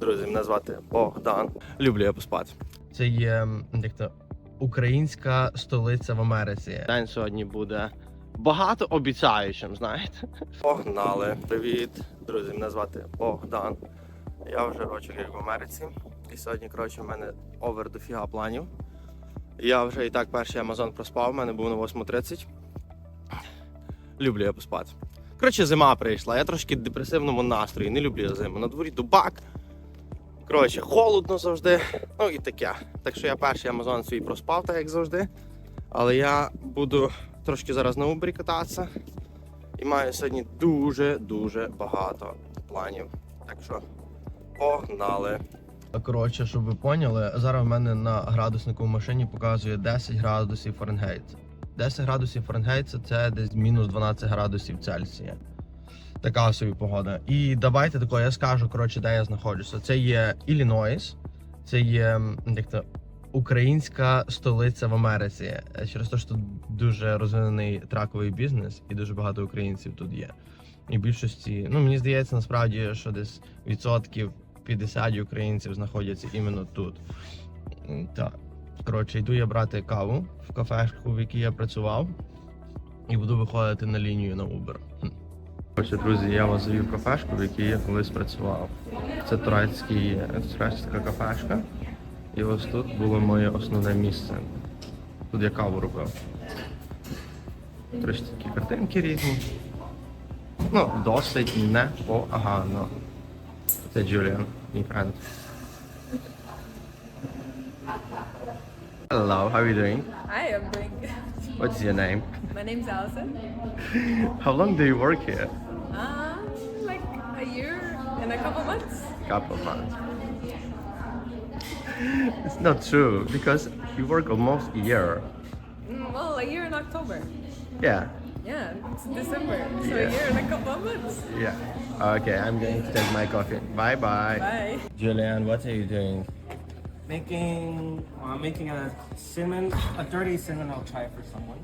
Друзі, мене звати Богдан. Люблю я поспати. Це є як то українська столиця в Америці. День сьогодні буде багато обіцяючим, знаєте. Погнали. Привіт, друзі, мене звати Богдан. Я вже рочок як в Америці. І сьогодні, коротше, в мене овер дофіга планів. Я вже і так перший Амазон проспав, у мене був на 8.30. Люблю я поспати. Коротше, зима прийшла. Я трошки в депресивному настрої, не люблю я зиму. На дворі дубак. Коротше, холодно завжди. Ну і таке. Так що я перший Амазон свій проспав, так як завжди. Але я буду трошки зараз на Убері кататися. І маю сьогодні дуже-дуже багато планів. Так що погнали. Коротше, щоб ви поняли, зараз в мене на градуснику в машині показує 10 градусів Фаренгейт. 10 градусів Фаренгейт це- десь мінус 12 градусів Цельсія. Така собі погода. І давайте тако, я скажу, коротше, де я знаходжуся. Це є Іллінойс, це є як то, українська столиця в Америці. Через те, що тут дуже розвинений траковий бізнес і дуже багато українців тут є. І більшості, ну мені здається, насправді, що десь відсотків 50 українців знаходяться іменно тут. Так. Коротше, йду я брати каву в кафешку, в якій я працював, і буду виходити на лінію на Uber. Коротше, друзі, я вас завів кафешку, в якій я колись працював. Це турецький, турецька кафешка. І ось тут було моє основне місце. Тут я каву робив. Трошки такі картинки різні. Ну, досить непогано. Це Джуліан, мій френд. Hello, how are you doing? Hi, I'm doing good. What's your name? My name's Allison. How long do you work here? Um, like a year and a couple months. Couple months. It's not true because you work almost a year. Mm, well, a year in October. Yeah, Yeah, it's December. So Yeah. a year and a couple of months. yeah. Okay, I'm going to take my coffee. Bye bye. Bye. Julian, what are you doing? Making, well, I'm making a cinnamon, a dirty cinnamon. I'll try for someone.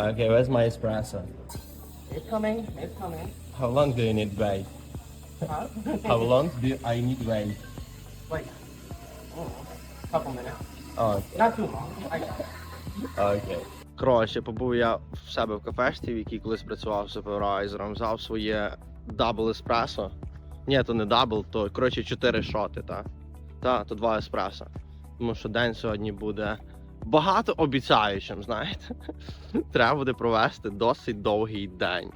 Okay, where's my espresso? It's coming. It's coming. How long do you need wait? Huh? How long do I need wait? like, oh, couple minutes. Oh, Not too long. I got it. okay. Коротше, побув я в себе в кафешці, в якій колись працював супервайзером, взяв своє дабл еспресо. Ні, то не дабл, то коротше 4 шоти, та. Та, то 2 еспресо. Тому що день сьогодні буде багато обіцяючим, знаєте. Треба буде провести досить довгий день.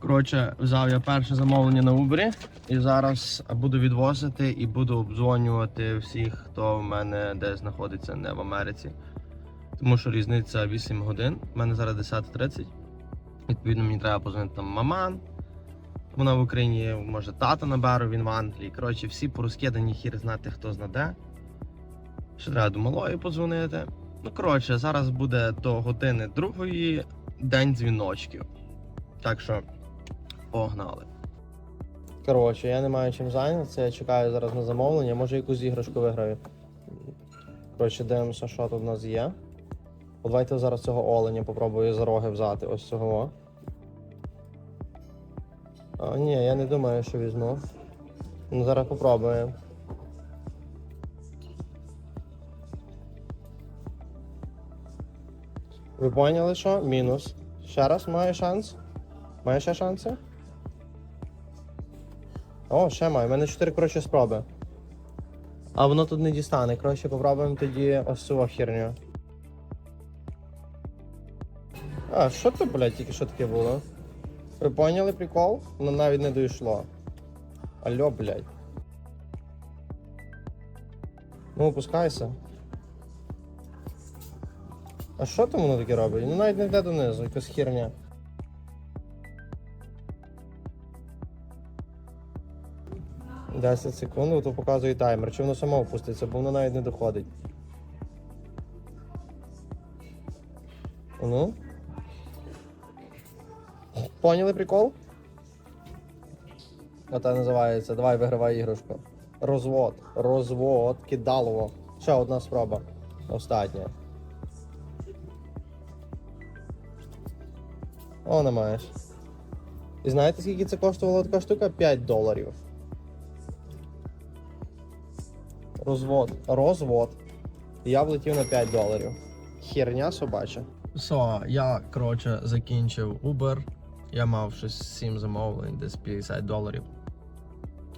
Коротше, взяв я перше замовлення на Uber і зараз буду відвозити і буду обдзвонювати всіх, хто в мене десь знаходиться не в Америці. Тому що різниця 8 годин. У мене зараз 10.30. Відповідно, мені треба позвонити там маман. Вона в Україні, може, тата наберу, він в Англії. Коротше, всі порозкидані хір знати, хто знаде. Ще треба до малої подзвонити. Ну, коротше, зараз буде до години другої день дзвіночків. Так що погнали. Коротше, я не маю чим зайнятися, я чекаю зараз на замовлення, може якусь іграшку виграю. Коротше, дивимося, що тут в нас є. От Давайте зараз цього оленя попробую за роги взяти, ось цього. А, ні, я не думаю, що візьму. Ну, зараз попробуємо. Ви поняли, що? Мінус. Ще раз має шанс? Має ще шанси? О, ще має. У мене 4 коротше спроби. А воно тут не дістане. Коротше, попробуємо тоді ось цю херню. А, що це, блядь, тільки що таке було? Ви поняли прикол? Воно навіть не дійшло. Алло, блядь. Ну, опускайся. А що там воно таке робить? Ну навіть не йде донизу, якась херня. Десять секунд, то показує таймер. Чи воно само опуститься, бо воно навіть не доходить. Ну. Поняли прикол? Оце називається. Давай вигравай іграшку. Розвод. Розвод. Кидалово. Ще одна спроба. Остання. О, не маєш. І знаєте, скільки це коштувала така штука? 5 доларів. Розвод. Розвод. Я влетів на 5 доларів. Херня собача. Со, я, коротше, закінчив Uber. Я мав щось 7 замовлень, десь 50 доларів.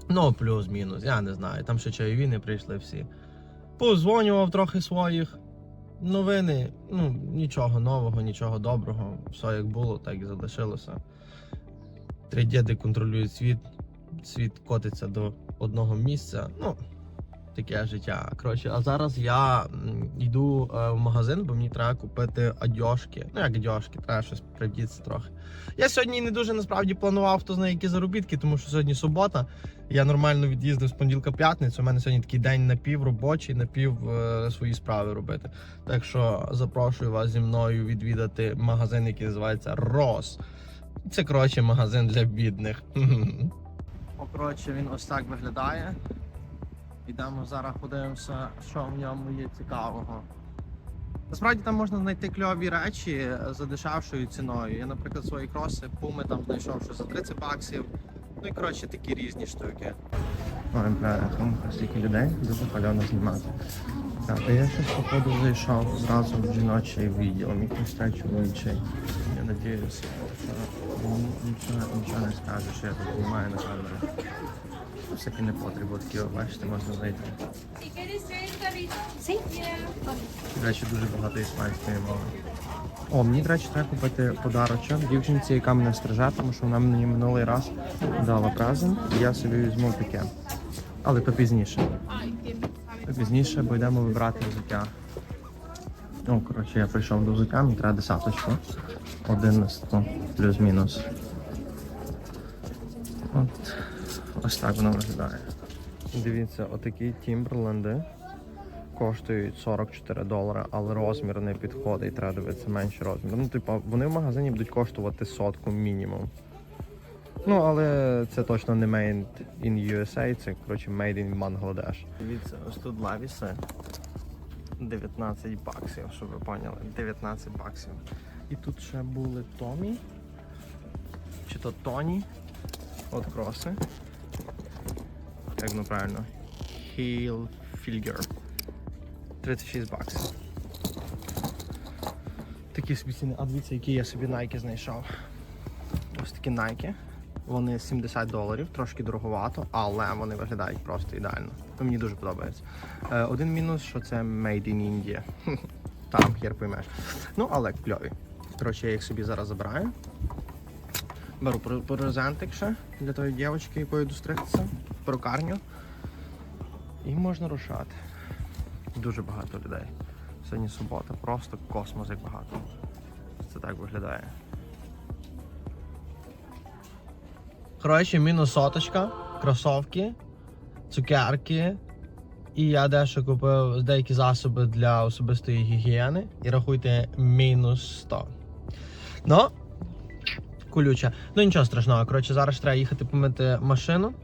Ну, плюс-мінус, я не знаю. Там ще чайові не прийшли всі. Позвонював трохи своїх. Новини, ну, нічого нового, нічого доброго. Все як було, так і залишилося. Три діди контролюють світ. Світ котиться до одного місця. Ну, таке життя. Коротше, а зараз я йду е, в магазин, бо мені треба купити одяжки. Ну, як одяжки, треба щось придітися трохи. Я сьогодні не дуже насправді планував, хто знає, які заробітки, тому що сьогодні субота. Я нормально від'їздив з понеділка п'ятницю. У мене сьогодні такий день напів робочий, напів е, свої справи робити. Так що запрошую вас зі мною відвідати магазин, який називається Рос. Це коротше магазин для бідних. Коротше, він ось так виглядає. Ідемо зараз подивимося, що в ньому є цікавого. Насправді там можна знайти кльові речі за дешевшою ціною. Я, наприклад, свої кроси пуми там знайшов що за 30 баксів. Ну і коротше такі різні штуки. Ой, бля, стільки людей дуже пальоно знімати. Так, а я щось походу зайшов зразу в жіночий відділ, мій та чоловічий. Я надіюсь, нічого, нічого не скаже, що я тут знімаю на камеру. Ну, Всякі не потрібно, такі, бачите, можна знайти. До речі, дуже багато іспанської мови. О, мені, до речі, треба купити подарочок дівчинці, яка мене стриже, тому що вона мені минулий раз дала презент, і я собі візьму таке. Але то пізніше. То пізніше, бо йдемо вибирати взуття. О, коротше, я прийшов до взуття, мені треба десяточку. 11 плюс-мінус. От. Ось так воно виглядає. Дивіться, отакі Тімберленди коштують 44 долари, але розмір не підходить, треба дивитися менший розмір. Ну, типу, вони в магазині будуть коштувати сотку мінімум. Ну, але це точно не made in USA, це коротше made in Bangladesh. Дивіться, ось тут лавіси 19 баксів, щоб ви поняли. 19 баксів. І тут ще були Томі. Чи то Тоні. От кроси. Як воно правильно? Heel Filger. 36 баксів. Такі собі ціни. А дивіться, які я собі Nike знайшов. Ось такі Nike. Вони 70 доларів, трошки дороговато, але вони виглядають просто ідеально. Ну, Мені дуже подобається. Е, один мінус, що це Made in India. Там хер поймеш. Ну, але кльові. Коротше, я їх собі зараз забираю. Беру презентик ще для тої дівчинки, якої йду стригтися, перукарню. І можна рушати. Дуже багато людей. Сьогодні субота, просто космос як багато. Це так виглядає. Коротше, мінус соточка, кросовки, цукерки. І я дещо купив деякі засоби для особистої гігієни. І рахуйте мінус 100. Ну, колюче. Ну нічого страшного. Коротше, зараз треба їхати помити машину.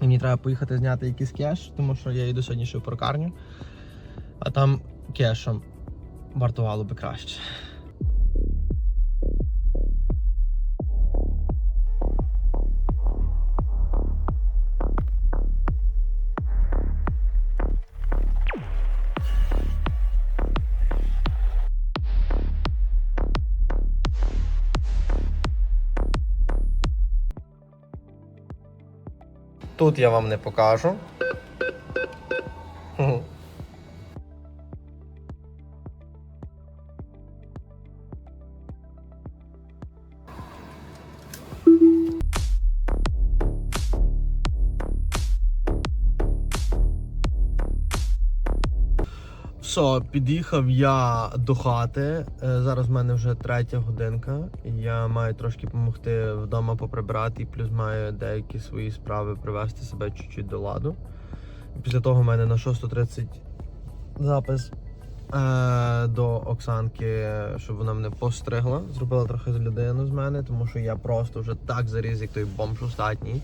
І мені треба поїхати зняти якийсь кеш, тому що я йду сьогодні ще в прокарню, А там кешом вартувало би краще. Тут я вам не покажу. Все, під'їхав я до хати. Е, Зараз в мене вже третя годинка. Я маю трошки допомогти вдома поприбирати, і плюс маю деякі свої справи привести себе чуть-чуть до ладу. Після того в мене на 6.30 запис е, до Оксанки, щоб вона мене постригла. Зробила трохи з людину з мене, тому що я просто вже так заріз, як той бомж остатній.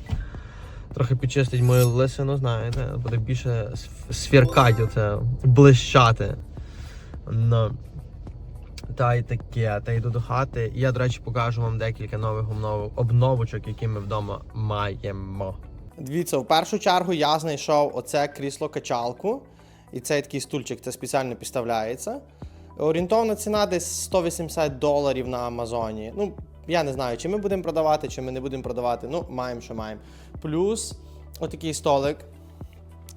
Трохи підчистить мою лисину, знаєте, буде більше сф- сфіркати оце, блищати. Ну, та й таке, та йду до хати. Я, до речі, покажу вам декілька нових обновочок, які ми вдома маємо. Дивіться, в першу чергу я знайшов оце крісло-качалку. І цей такий стульчик це спеціально підставляється. Орієнтовна ціна десь 180 доларів на Амазоні. Ну, я не знаю, чи ми будемо продавати, чи ми не будемо продавати. Ну, маємо, що маємо. Плюс отакий столик.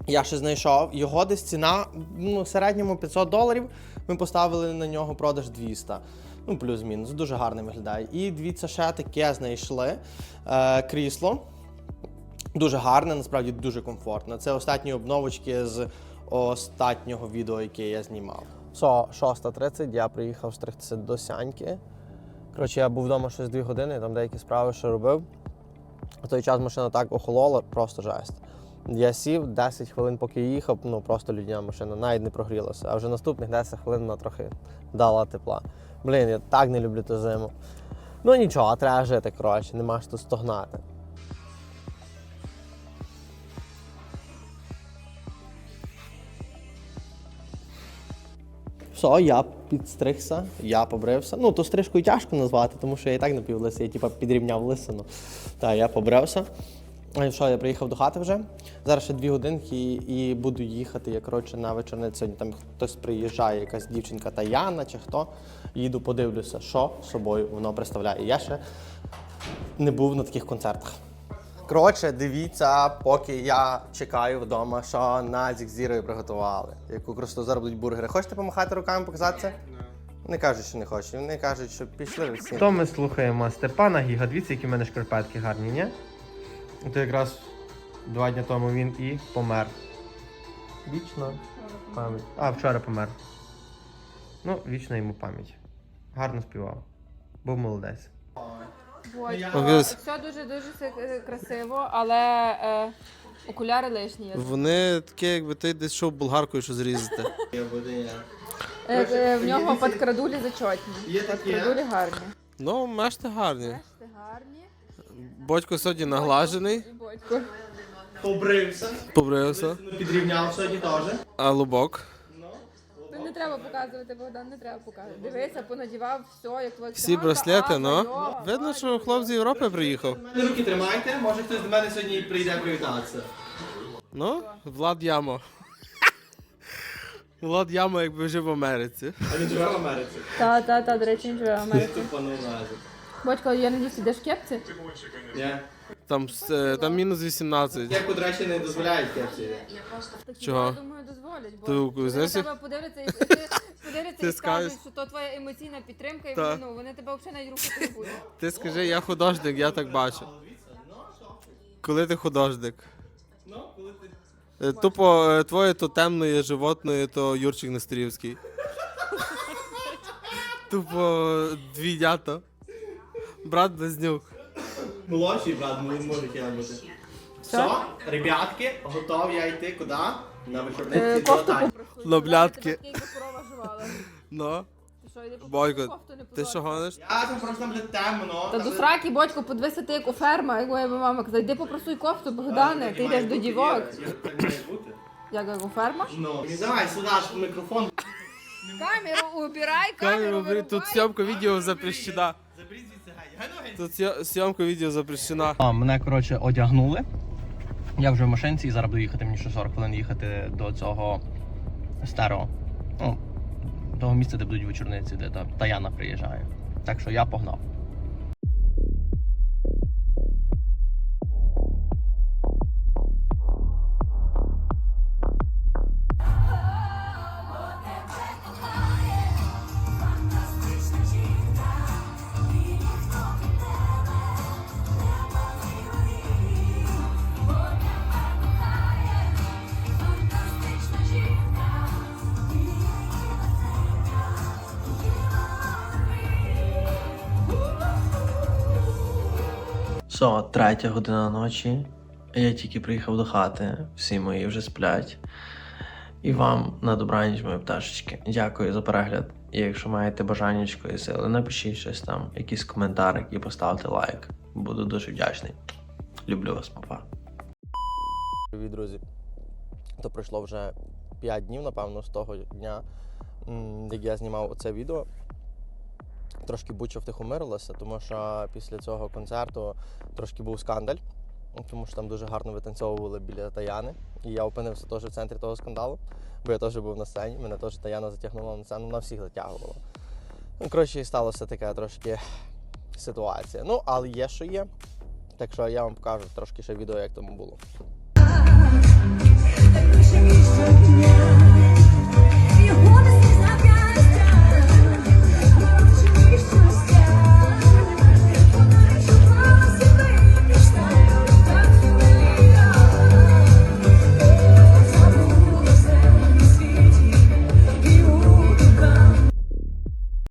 Я ще знайшов. Його десь ціна ну, в середньому 500 доларів. Ми поставили на нього продаж 200. Ну, плюс-мінус. Дуже гарно виглядає. І дивіться, ще таке знайшли е, крісло. Дуже гарне, насправді дуже комфортне. Це останні обновочки з останнього відео, яке я знімав. Со, 6.30, я приїхав стригтися до Сяньки. Коротше, я був вдома щось 2 години, там деякі справи ще робив. В той час машина так охолола, просто жесть. Я сів 10 хвилин, поки їхав, ну просто людня машина навіть не прогрілася. А вже наступних 10 хвилин вона трохи дала тепла. Блін, я так не люблю ту зиму. Ну нічого, треба жити, коротше, нема що тут стогнати. Все, я підстригся, я побрився. Ну, то стрижкою тяжко назвати, тому що я і так напівлисий, я типа підрівняв лисину. Так, я побрився. А що, я приїхав до хати вже. Зараз ще дві годинки і буду їхати. Я коротше на вечорниць сьогодні там хтось приїжджає, якась дівчинка Таяна чи хто. Їду, подивлюся, що собою воно представляє. Я ще не був на таких концертах. Коротше, дивіться, поки я чекаю вдома, що Назік з Зірою приготували. Яку просто зараз будуть бургери. Хочете помахати руками, показати це? Не кажуть, що не хочуть. Вони кажуть, що пішли всі. То ми слухаємо Степана Гіга. Дивіться, які в мене шкарпетки гарні, ні? То якраз два дні тому він і помер. Вічно пам'ять. А, вчора помер. Ну, вічна йому пам'ять. Гарно співав. Був молодець. Ось. Все дуже дуже красиво, але е, окуляри лишні. є. Вони таке, якби ти десь йшов болгаркою, що зрізати. Е, е, в нього подкрадулі зачотні. Є. Подкрадулі гарні. Ну, мешти гарні. Це гарні. Батько сьогодні наглажений, І Бодько. Побрився. побрився, Підрівняв сьогодні теж. а лубок. Не треба показувати, Богдан, не треба показувати. Дивися, понадівав все, як твоя Всі браслети, ну. Видно, що хлоп з Європи приїхав. мене руки тримайте, може хтось до мене сьогодні прийде привітатися. Ну, Влад Ямо. Влад Ямо, якби жив в Америці. А він живе в Америці. Та, та, та, до речі, він живе в Америці. Тупо. Бодько, я надіюсь, ідеш в кепці? Ні. Там, е, там мінус 18. Кепку, до речі, не дозволяють кепці. Чого? Я думаю, дозволять. Бо Ти, вони знаєш, тебе подивляться і ти подивляться Ти і скажеш- скажуть, що то твоя емоційна підтримка, і Та. вони, ну, вони тебе взагалі навіть рухати не будуть. Ти скажи, я художник, я так бачу. Коли ти художник? Е, Тупо е, твоє то темне животне, то Юрчик Нестерівський. Тупо двійнята. Брат Близнюк. Молодший брат, він може ким бути. Все, ребятки, готові я йти куди? На Е, вечорниці до Тані. Лоблятки. Ну, Бойко, ти що гониш? Я там просто там буде темно. Та до сраки, Бодько, подивися ти як у ферма, як моя мама казала, йди попросуй кофту, Богдане, ти йдеш до дівок. Як. Як у ферма? Ну, не давай сюди аж мікрофон. Камеру убирай, Камеру, бери, тут зйомка відео запрещена. Тут зйо- зйомка відео запрещена. А, мене, коротше, одягнули. Я вже в машинці і зараз буду їхати мені ще 40 хвилин їхати до цього старого. Ну, того місця, де будуть вечорниці, де та Таяна приїжджає. Так що я погнав. Со, третя година ночі. Я тільки приїхав до хати, всі мої вже сплять. І вам на добраніч, мої пташечки. Дякую за перегляд. І якщо маєте бажаннячко і сили, напишіть щось там, якийсь коментарик і поставте лайк. Буду дуже вдячний. Люблю вас, папа. Привіт, друзі. То пройшло вже 5 днів, напевно, з того дня, як я знімав оце відео. Трошки буча втихомирилася, тому що після цього концерту трошки був скандаль. Тому що там дуже гарно витанцьовували біля Таяни. І я опинився теж в центрі того скандалу, бо я теж був на сцені, мене теж Таяна затягнула на сцену, вона всіх затягувала. Ну, коротше, і сталося така трошки ситуація. Ну, але є, що є. Так що я вам покажу трошки ще відео, як тому було. Так